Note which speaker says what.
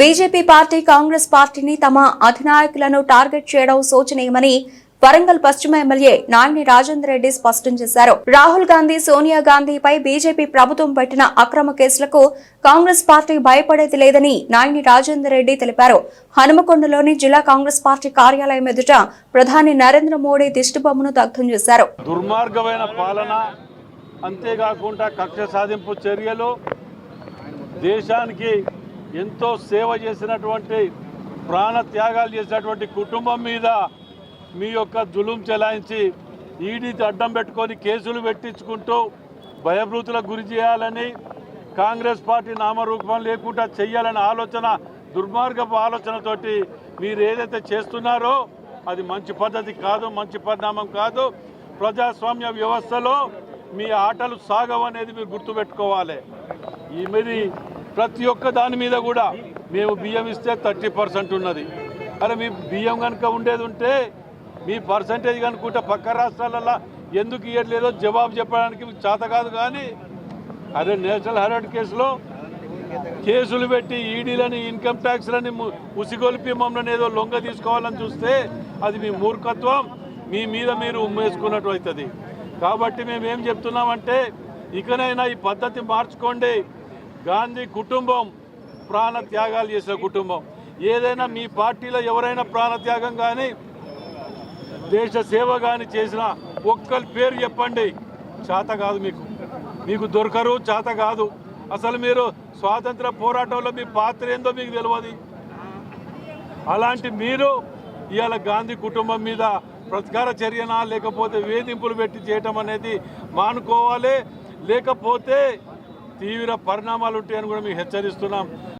Speaker 1: BJP party Congress పార్టీని తమ అధినాయకులను target చేయడం శోచనీయమని వరంగల్ పశ్చిమ ఎమ్మెల్యే నాయని రాజేందర్ రెడ్డి స్పష్టం చేశారు. రాహుల్ గాంధీ సోనియా గాంధీపై బీజేపీ ప్రభుత్వం పెట్టిన అక్రమ కేసులకు కాంగ్రెస్ పార్టీ భయపడేది లేదని నాయని రాజేందర్ రెడ్డి తెలిపారు. హనుమకొండలోని జిల్లా కాంగ్రెస్ పార్టీ కార్యాలయం ఎదుట ప్రధాని నరేంద్ర మోడీ దిష్టిబొమ్మను దగ్ధం చేశారు.
Speaker 2: దుర్మార్గమైన పాలన అంతేకాకుండా కక్ష సాధింపు చర్యలు దేశానికి ఎంతో సేవ చేసినటువంటి ప్రాణ త్యాగాలు చేసినటువంటి కుటుంబం మీద మీ యొక్క జులుం చెలాయించి ఈడీ అడ్డం పెట్టుకొని కేసులు పెట్టించుకుంటూ భయభృతులకు గురి చేయాలని కాంగ్రెస్ పార్టీ నామరూపం లేకుండా చేయాలనే ఆలోచన దుర్మార్గపు ఆలోచనతోటి మీరు ఏదైతే చేస్తున్నారో అది మంచి పద్ధతి కాదు మంచి పరిణామం కాదు. ప్రజాస్వామ్య వ్యవస్థలో మీ ఆటలు సాగవనేది మీరు గుర్తుపెట్టుకోవాలి. ఈ మరి ప్రతి ఒక్క దాని మీద కూడా మేము బియ్యం ఇస్తే థర్టీ పర్సెంట్ ఉన్నది. అరే మీ బియ్యం కనుక ఉండేది ఉంటే మీ పర్సంటేజ్ కనుకుంటే పక్క రాష్ట్రాలలో ఎందుకు ఇవ్వట్లేదో జవాబు చెప్పడానికి చేత కాదు కానీ అదే నేషనల్ హెరాల్డ్ కేసులో కేసులు పెట్టి ఈడీలని ఇన్కమ్ ట్యాక్స్లని ఉసిగొలిపి మమ్మల్ని ఏదో లొంగ తీసుకోవాలని చూస్తే అది మీ మూర్ఖత్వం మీ మీద మీరు ఉమ్మేసుకున్నట్టు అవుతుంది. కాబట్టి మేము ఏం చెప్తున్నామంటే ఇకనైనా ఈ పద్ధతి మార్చుకోండి. గాంధీ కుటుంబం ప్రాణ త్యాగాలు చేసిన కుటుంబం. ఏదైనా మీ పార్టీలో ఎవరైనా ప్రాణత్యాగం కానీ దేశ సేవ కానీ చేసిన ఒక్కరి పేరు చెప్పండి. చేత కాదు మీకు. మీకు దొరకరు చేత కాదు. అసలు మీరు స్వాతంత్ర పోరాటంలో మీ పాత్ర ఏందో మీకు తెలియదు అలాంటి మీరు ఇవాళ గాంధీ కుటుంబం మీద ప్రతికార చర్యనా లేకపోతే వేధింపులు పెట్టి చేయటం అనేది మానుకోవాలి. లేకపోతే తీవ్ర పరిణామాలు ఉంటాయని కూడా మీకు హెచ్చరిస్తున్నాం.